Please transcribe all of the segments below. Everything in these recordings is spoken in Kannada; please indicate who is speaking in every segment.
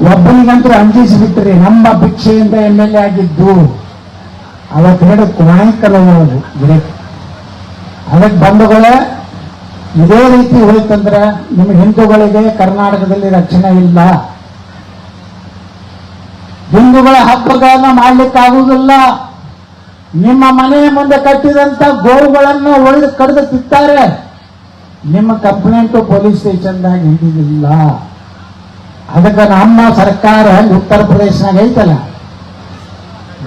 Speaker 1: ಒಬ್ಬನಿಗಂತೂ ಅಂಜಿಸಿ ಬಿಟ್ರಿ, ನಮ್ಮ ಭಿಕ್ಷೆಯಿಂದ ಎಂ ಎಲ್ ಎ ಆಗಿದ್ದು. ಅವತ್ತು ಹೇಳಿ ನಾವು ಗಿಡಕ್ಕೆ ಅದಕ್ಕೆ ಬಂಧುಗಳೇ, ಇದೇ ರೀತಿ ಹೋಯ್ತಂದ್ರೆ ನಿಮ್ಮ ಹಿಂದೂಗಳಿಗೆ ಕರ್ನಾಟಕದಲ್ಲಿ ರಕ್ಷಣೆ ಇಲ್ಲ. ಹಿಂದೂಗಳ ಹಬ್ಬಗಳನ್ನ ಮಾಡ್ಲಿಕ್ಕಾಗುವುದಿಲ್ಲ. ನಿಮ್ಮ ಮನೆಯ ಮುಂದೆ ಕಟ್ಟಿದಂತ ಗೋವುಗಳನ್ನು ಒಳ್ಳೆ ಕಡಿದು ತಿಂತಾರೆ. ನಿಮ್ಮ ಕಂಪ್ಲೇಂಟು ಪೊಲೀಸ್ ಸ್ಟೇಷನ್ದಾಗ ಹಿಡಿದಿಲ್ಲ ಅದಕ್ಕೆ ನಮ್ಮ ಸರ್ಕಾರ ಉತ್ತರ ಪ್ರದೇಶನಾಗ ಐತಲ್ಲ?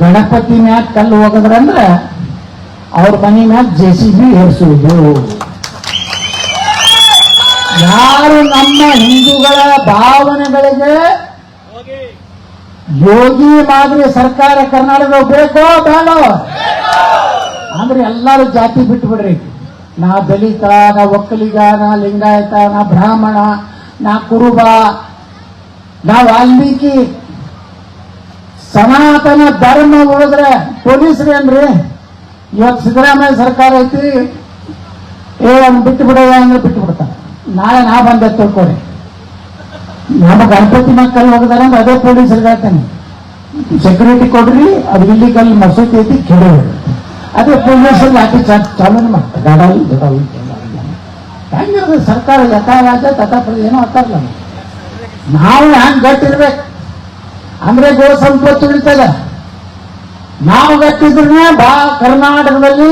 Speaker 1: ಗಣಪತಿ ಮ್ಯಾಗ ಕಲ್ಲು ಹೋಗದ್ರಂದ್ರ ಅವ್ರ ಮನೆ ಮ್ಯಾಗ ಜೆ ಸಿ ಬಿ ಏರ್ಸುವುದು. ಯಾರು ನಮ್ಮ ಹಿಂದೂಗಳ ಭಾವನೆಗಳಿಗೆ ಯೋಗಿ ಮಾದರಿ ಸರ್ಕಾರ ಕರ್ನಾಟಕ ಬೇಕೋ ಬೇಡೋ? ಅಂದ್ರೆ ಎಲ್ಲರೂ ಜಾತಿ ಬಿಟ್ಟು ಬಿಡ್ರಿ ನಾ ದಲಿತ, ನಾ ಒಕ್ಕಲಿಗ, ನಾ ಲಿಂಗಾಯತ, ನಾ ಬ್ರಾಹ್ಮಣ, ನಾ ಕುರುಬ ನಾ ವಾಲ್ಮೀಕಿ ಸನಾತನ ಧರ್ಮ ಉಳಿದ್ರೆ ಪೊಲೀಸರು ಏನ್ರಿ? ಇವತ್ತು ಸಿದ್ದರಾಮಯ್ಯ ಸರ್ಕಾರ ಐತಿ, ಏ ಅವ್ನು ಬಿಟ್ಟು ಬಿಡೋದ ಅಂದ್ರೆ ಬಿಟ್ಟು ಬಿಡ್ತಾರೆ ನಾಳೆ ನಾ ಬಂದೆ ತಿಳ್ಕೊಡಿ ನಮ್ಮ ಗಣಪತಿ ಮಕ್ಕಳು ಹೋಗಿದಾರೆ ಅಂದ್ರೆ ಅದೇ ಪೊಲೀಸರಿಗೆ ಹೇಳ್ತಾನೆ. ಸೆಕ್ಯೂರಿಟಿ ಕೊಡ್ರಿ, ಅದು ಇಲ್ಲಿ ಕಲ್ಲಿ ಮಸೂತಿ ಐತಿ ಕೆಡೋ ಅದೇ ಲಾಠಿ ಚಾರ್ಜ್ ಚಾಲನೆ ಮಾಡ್ತಾರೆ. ಗಡಲ್ ಹೆಂಗಿರ್ತದೆ ಸರ್ಕಾರ ಯಥಾ ರಾಜ ತಥಾ ಏನೋ ಅಂತಾರಲ್ಲ. ನಾವು ಹ್ಯಾಂಗ್ ಗಟ್ಟಿರ್ಬೇಕು? ಅಂದ್ರೆ ಗೋ ಸಂಪತ್ತು ಉಳಿತದ ನಾವು ಗಟ್ಟಿದ್ರೆ ಬಾ ಕರ್ನಾಟಕದಲ್ಲಿ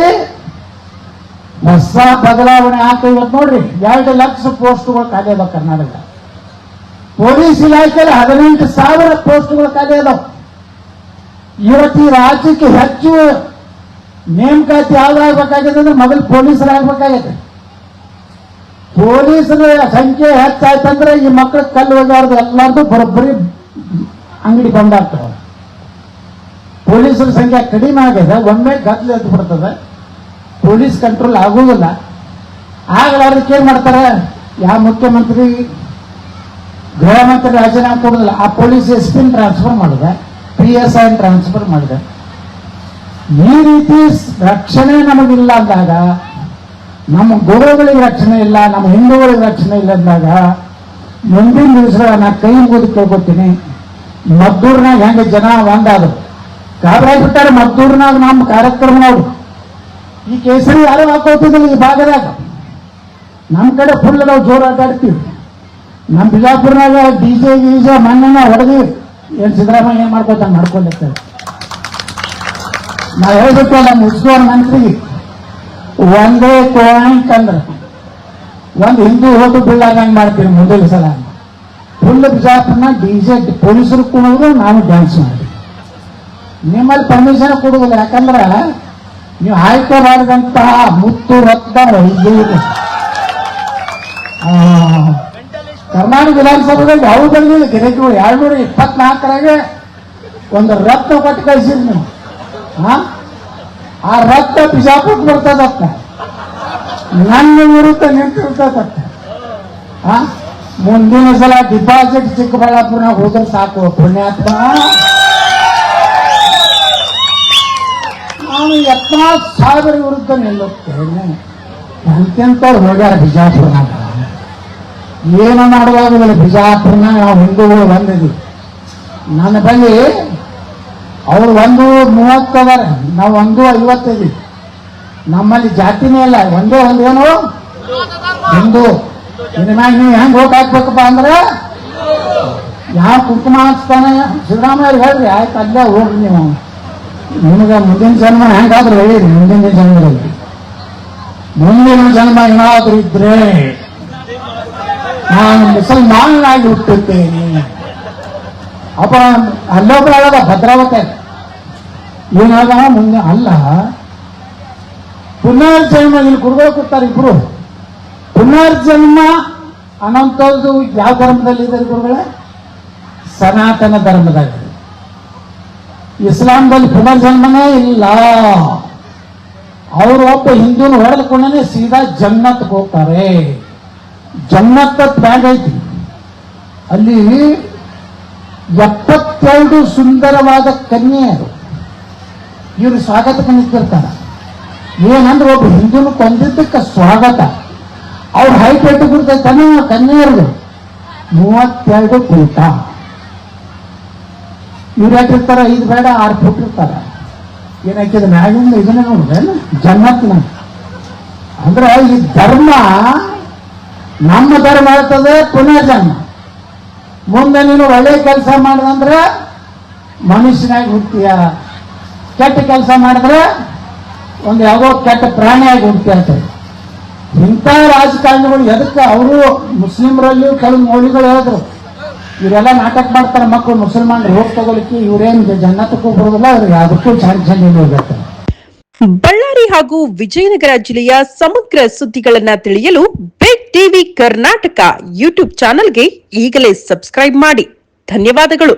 Speaker 1: ಹೊಸ ಬದಲಾವಣೆ ಆಗ್ತಾ ಇವತ್ತು ನೋಡ್ರಿ. ಎರಡು ಲಕ್ಷ ಪೋಸ್ಟ್ಗಳು ಖಾಲಿ ಅದಾವ ಕರ್ನಾಟಕ. ಪೊಲೀಸ್ ಇಲಾಖೆಯಲ್ಲಿ ಹದಿನೆಂಟು ಸಾವಿರ ಪೋಸ್ಟ್ಗಳು ಖಾಲಿ ಅದಾವ. ಇವತ್ತು ಈ ರಾಜ್ಯಕ್ಕೆ ಹೆಚ್ಚು ನೇಮಕಾತಿ ಯಾವ್ದಾಗಬೇಕಾಗಿದೆ ಅಂದ್ರೆ ಮೊದಲು ಪೊಲೀಸರಾಗಬೇಕಾಗೈತೆ ಪೊಲೀಸರ ಸಂಖ್ಯೆ ಹೆಚ್ಚಾಯ್ತಂದ್ರೆ ಈ ಮಕ್ಕಳ ಕಲ್ಲು ಹೋಗ್ಯಾರ್ದು ಎಲ್ಲಾರ್ದು ಬರೋಬ್ಬರಿ ಅಂಗಡಿ ಬಂದಾಗ್ತವೆ ಪೊಲೀಸರ ಸಂಖ್ಯೆ ಕಡಿಮೆ ಆಗ್ಯದ ಒಮ್ಮೆ ಗದ್ದಲು ಎದ್ದು ಬಿಡ್ತದೆ. ಪೊಲೀಸ್ ಕಂಟ್ರೋಲ್ ಆಗುವುದಿಲ್ಲ. ಆಗಲಾರ್ದಕ್ಕೆ ಏನ್ ಮಾಡ್ತಾರೆ? ಯಾವ ಮುಖ್ಯಮಂತ್ರಿ, ಗೃಹ ಮಂತ್ರಿ ರಾಜೀನಾಮೆ ಕೊಡೋದಿಲ್ಲ. ಆ ಪೊಲೀಸ್ ಎಸ್ ಪಿನ್ ಟ್ರಾನ್ಸ್ಫರ್ ಮಾಡಿದೆ. ಪಿ ಎಸ್ ಐ ಟ್ರಾನ್ಸ್ಫರ್ ಮಾಡಿದೆ. ಈ ರೀತಿ ರಕ್ಷಣೆ ನಮಗಿಲ್ಲ ಅಂದಾಗ ನಮ್ಮ ಗುರುಗಳಿಗೆ ರಕ್ಷಣೆ ಇಲ್ಲ, ನಮ್ಮ ಹಿಂದೂಗಳಿಗೆ ರಕ್ಷಣೆ ಇಲ್ಲ ಅಂದಾಗ ಮುಂದಿನ ದಿವಸ ನಾ ಕೈ ಮುಗಿದು ಕೇಳ್ಕೊತೀನಿ. ಮದ್ದೂರ್ನಾಗ ಹೆಂಗೆ ಜನ ಒಂದಾದ್ರು. ಗಾಬರಾಗಿ ಬಿಟ್ಟಾರೆ ಮದ್ದೂರ್ನಾಗ ನಮ್ಮ ಕಾರ್ಯಕ್ರಮ ನೋಡು ಈ ಕೇಸರಿ ಯಾರು ಹಾಕೋತಿದ್ದಿಲ್ಲ ಈ ಭಾಗದಾಗ? ನಮ್ಮ ಕಡೆ ಫುಲ್ ನಾವು ಜೋರು ಆಟಾಡ್ತೀವಿ ನಮ್ಮ ಬಿಜಾಪುರ್ನಾಗ ಡಿ ಜೆ ಗೀಜೆ ಮಣ್ಣನ್ನ ಹೊಡೆದಿ ಏನ್ ಸಿದ್ದರಾಮಯ್ಯ ಏನು ಮಾಡ್ಕೋತ ಮಾಡ್ಕೊಂಡಿರ್ತಾರೆ ನಾವು ಹೇಳ್ಬಿಟ್ಟು ನಮ್ಮ ಉಸ್ತುವಾರಿ ಮಂತ್ರಿಗೆ. ಒಂದೇ ಪಾಯಿಂಟ್ ಅಂದ್ರೆ ಒಂದು ಹಿಂದೂ ಹೋಟು ಬೀಳಾದಂಗೆ ಮಾಡ್ತೀವಿ ಮುಂದಿನ ಸಲ. ಫುಲ್ ಬಿಜಾಪುರ್ನ ಡಿ ಜೆ ಪೊಲೀಸರು ಕುಣಿದ್ರು ನಾನು ಡ್ಯಾನ್ಸ್ ಮಾಡಿ ನಿಮ್ಮಲ್ಲಿ ಪರ್ಮಿಷನ್ ಕೊಡುವುದಿಲ್ಲ ಯಾಕಂದ್ರೆ ನೀವು ಆಯ್ಕೆಬಾರದಂತಹ ಮುತ್ತು ರಕ್ತ ಕರ್ನಾಟಕ ವಿಧಾನಸಭೆಯಲ್ಲಿ ಯಾವ ಬಂದಿಲ್ಲ ಗಿರಕಿಗಳು ಎರಡ್ನೂರ ಇಪ್ಪತ್ನಾಲ್ಕರಾಗೆ ಒಂದು ರಕ್ತ ಕೊಟ್ಟು ಕಳಿಸಿದ್ರು ನೀವು ಹಾ ಆ ರಕ್ತ ಬಿಜಾಪುರಕ್ಕೆ ಬರ್ತದತ್ತ ನನ್ನ ವಿರುದ್ಧ ನಿಂತಿರ್ತದತ್ತ ಆ? ಮುಂದಿನ ಸಲ ಡಿಪಾಸಿಟ್ ಚಿಕ್ಕಬಳ್ಳಾಪುರನಾಗ ಹೋದ್ರೆ ಸಾಕು, ಪುಣ್ಯಾತ್ಮ. ನಾನು ಎಪ್ಪತ್ತು ಸಾವಿರ ವಿರುದ್ಧ ನಿಲ್ಲುತ್ತೇನೆ. ಎಂತೆಂಥವ್ರು ಹೋಗ್ಯಾರ ಬಿಜಾಪುರನಾಗ? ಏನು ಮಾಡುವಾಗಲ್ಲ ಬಿಜಾಪುರನಾಗ ನಾವು ಹಿಂದೂಗಳು ಬಂದಿದ್ವಿ ನನ್ನ ಬಳಿ ಅವ್ರು ಒಂದು ಮೂವತ್ತು ಅದಾರ ನಾವು ಒಂದು ಐವತ್ತೈದು. ನಮ್ಮಲ್ಲಿ ಜಾತಿನೇ ಇಲ್ಲ, ಒಂದೇ ಒಂದು ಏನು? ಒಂದು ಮ್ಯಾಗ ನೀವು ಹೆಂಗ್ ಓಟ್ ಹಾಕ್ಬೇಕಪ್ಪ ಅಂದ್ರೆ, ಯಾವ ಕುಂಕುಮ ಹಾಕ್ಸ್ತಾನೆ ಸಿದ್ದರಾಮಯ್ಯ ಹೇಳ್ರಿ, ಆಯ್ತು ಅಲ್ಲೇ ಹೋಗ್ರಿ ನೀವು. ನಿಮಗೆ ಮುಂದಿನ ಜನ್ಮ ಹೆಂಗಾದ್ರೂ ಹೇಳಿರಿ ಮುಂದಿನ ಜನ್ಮದಲ್ಲಿ. ಮುಂದಿನ ಜನ್ಮ ಏನಾದ್ರೂ ಇದ್ರೆ ನಾನು ಮುಸಲ್ಮಾನನಾಗಿ ಹುಟ್ಟುತ್ತೇನೆ. ಅಪ್ಪ, ಅಲ್ಲೊಬ್ರು ಹೇಳದ ಭದ್ರಾವತಿ. ಏನಾದ ಮುಂದೆ? ಅಲ್ಲ. ಪುನರ್ಜನ್ಮ ಇಲ್ಲಿ ಗುರುಗಳು ಕೊಡ್ತಾರೆ ಇಬ್ರು. ಪುನರ್ಜನ್ಮ ಅನಂತದ್ದು ಯಾವ ಧರ್ಮದಲ್ಲಿ ಇದೆ ಗುರುಗಳೇ? ಸನಾತನ ಧರ್ಮದಾಗ ಇಸ್ಲಾಂದಲ್ಲಿ ಪುನರ್ಜನ್ಮನೇ ಇಲ್ಲ. ಅವರು ಒಬ್ಬ ಹಿಂದೂನ ಹೊಡೆದುಕೊಂಡೇ ಸೀದಾ ಜನ್ನತ್ ಹೋಗ್ತಾರೆ. ಜನ್ನತ್ ಬ್ಯಾಗ್ ಐತಿ. ಅಲ್ಲಿ ಎಪ್ಪತ್ತೆರಡು ಸುಂದರವಾದ ಕನ್ಯೆಯರು ಇವರು ಸ್ವಾಗತಕ್ಕೆ ನಿಂತಿರ್ತಾರೆ ಏನಂದ್ರೆ ಒಬ್ಬ ಹಿಂದೂನು ಕೊಂದಿದ್ದಕ್ಕೆ ಸ್ವಾಗತ. ಅವ್ರ ಹೈಟ್ ಎಷ್ಟು ಗುರ್ತೈತಾನೆ ಕನ್ನಡ ಮೂವತ್ತೆರಡು ಫೀಟ ಇವ್ರು ಯಾಕಿರ್ತಾರ ಐದು ಬೇಡ, ಆರು ಫುಟ್ ಇರ್ತಾರ. ಏನಾಕಿದ ಮ್ಯಾಗಿಂದ ಇದನ್ನ ನೋಡಿದ್ರೆ ಜನ್ನತ್ನ ಅಂದ್ರೆ ಈ ಧರ್ಮ ನಮ್ಮ ಧರ್ಮ ಹೇಳ್ತದೆ ಪುನರ್ಜನ್ಮ. ಮುಂದೆ ನೀನು ಒಳ್ಳೆ ಕೆಲಸ ಮಾಡಿದಂದ್ರೆ ಮನುಷ್ಯನಾಗಿ ಹುಡ್ತೀಯ ಕೆಟ್ಟ ಕೆಲಸ ಮಾಡಿದ್ರೆ ಒಂದು ಯಾವುದೋ ಕೆಟ್ಟ ಪ್ರಾಣಿಯಾಗಿ ಅಂತ. ಇಂಥ ರಾಜಕಾರಣಿಗಳು ಎದಕ್ಕೆ ಅವರು ಮುಸ್ಲಿಮರಲ್ಲಿ ಕೆಲವು ಮೌಲಿಗಳು ಹೇಳಿದ್ರು. ಇವರೆಲ್ಲ ನಾಟಕ ಮಾಡ್ತಾರೆ, ಮಕ್ಕಳು ಮುಸಲ್ಮಾನರು ಹೋಗಿ ತಗೊಳಿಕ್ಕೆ ಇವರೇನು ಜನ್ನತಕ್ಕೂ ಬರೋದಿಲ್ಲ ಅವ್ರಿಗೆ ಯಾವುದಕ್ಕೂ ಇಲ್ಲ ಹೋಗುತ್ತೆ
Speaker 2: ಬಳ್ಳಾರಿ ಹಾಗೂ ವಿಜಯನಗರ ಜಿಲ್ಲೆಯ ಸಮಗ್ರ ಸುದ್ದಿಗಳನ್ನ ತಿಳಿಯಲು ಬಿಗ್ ಟಿವಿ ಕರ್ನಾಟಕ ಯೂಟ್ಯೂಬ್ ಚಾನೆಲ್ಗೆ ಈಗಲೇ ಸಬ್ಸ್ಕ್ರೈಬ್ ಮಾಡಿ. ಧನ್ಯವಾದಗಳು.